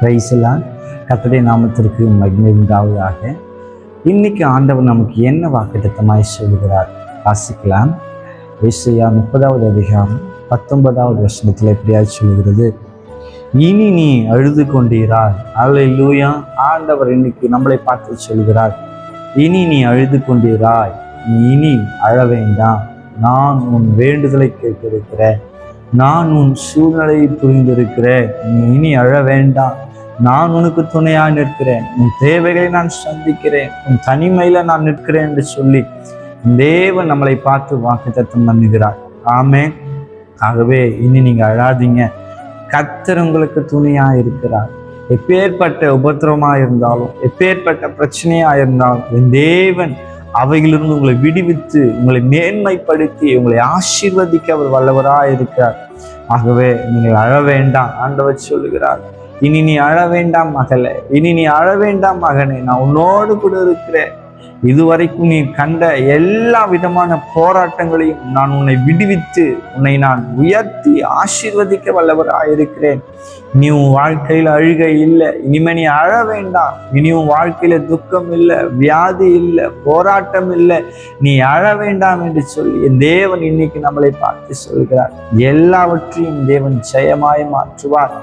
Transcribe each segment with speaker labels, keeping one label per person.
Speaker 1: பிரைஸ்லாம் கத்தடைய நாமத்திற்கு மகிமை உண்டாவதாக இன்னைக்கு ஆண்டவர் நமக்கு என்ன வாக்குத்தமாய் சொல்கிறார் வாசிக்கலாம். ஏசையா முப்பதாவது அதிகாரம் பத்தொன்பதாவது வருஷத்தில் எப்படியாவது சொல்கிறது இனி நீ அழுது கொண்டிறாள் அல்ல லூயா ஆண்டவர் இன்னைக்கு நம்மளை பார்த்து சொல்கிறார் இனி நீ அழுது கொண்டீராய் நீ இனி அழ வேண்டாம். நான் உன் வேண்டுதலை கேட்டிருக்கிறேன். நான் உன் சூழ்நிலையை புரிந்திருக்கிறேன். நீ இனி அழ வேண்டாம். நான் உனக்கு துணையாக நிற்கிறேன். உன் தேவைகளை நான் சந்திக்கிறேன். உன் தனிமையில நான் நிற்கிறேன் என்று சொல்லி தேவன் நம்மளை பார்த்து வாக்குத்தத்தம் பண்ணுகிறார். ஆமே ஆகவே இனி நீங்க அழாதீங்க. கத்தர் உங்களுக்கு துணையா இருக்கிறார். எப்பேற்பட்ட உபத்திரமா இருந்தாலும் எப்பேற்பட்ட பிரச்சனையா இருந்தாலும் என் தேவன் அவைகளிலிருந்து உங்களை விடுவித்து உங்களை மேன்மைப்படுத்தி உங்களை ஆசீர்வதிக்க அவர் வல்லவராக இருக்கிறார் ஆகவே நீங்கள் அழ வேண்டாம். ஆண்டவர் சொல்லுகிறார். இனி நீ அழ வேண்டாம் மகளே இனி நீ அழ வேண்டாம் மகனே நான் உன்னோடு கூட இருக்கிறேன். இதுவரைக்கும் நீ கண்ட எல்லா விதமான போராட்டங்களையும் நான் உன்னை விடுவித்து உன்னை நான் உயர்த்தி ஆசீர்வதிக்க வல்லவராயிருக்கிறேன். நீ உன் வாழ்க்கையில அழுகை இல்லை இனிமே நீ அழ வேண்டாம். இனி உன் வாழ்க்கையில துக்கம் இல்லை வியாதி இல்லை போராட்டம் இல்லை நீ அழ வேண்டாம் என்று சொல்லி என் தேவன் இன்னைக்கு நம்மளை பார்த்து சொல்கிறார். எல்லாவற்றையும் தேவன் ஜெயமாய் மாற்றுவார்.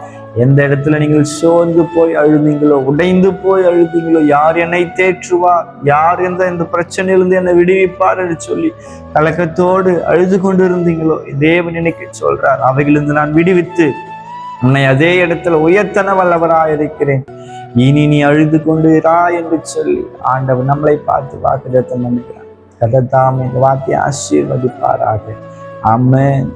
Speaker 1: எந்த இடத்துல நீங்கள் சோர்ந்து போய் அழுதீங்களோ உடைந்து போய் அழுதீங்களோ யார் என்னை தேற்றுவார்? யார் இருந்த இந்த பிரச்சனையிலிருந்து என்னை விடுவிப்பார் என்று சொல்லி கலக்கத்தோடு அழுது கொண்டு இருந்தீங்களோ தேவன் நினைக்க சொல்றார் அவைகளிலிருந்து நான் விடுவித்து உன்னை அதே இடத்துல உயர்த்தன வல்லவராக இருக்கிறேன். இனி நீ அழுது கொண்டு இரா என்று சொல்லி ஆண்டவர் நம்மளை பார்த்து வாக்குதத்தம் பண்ணுகிறார். கதத்தாம் இந்த வார்த்தையை ஆசீர்வதிப்பாராக. ஆமென்.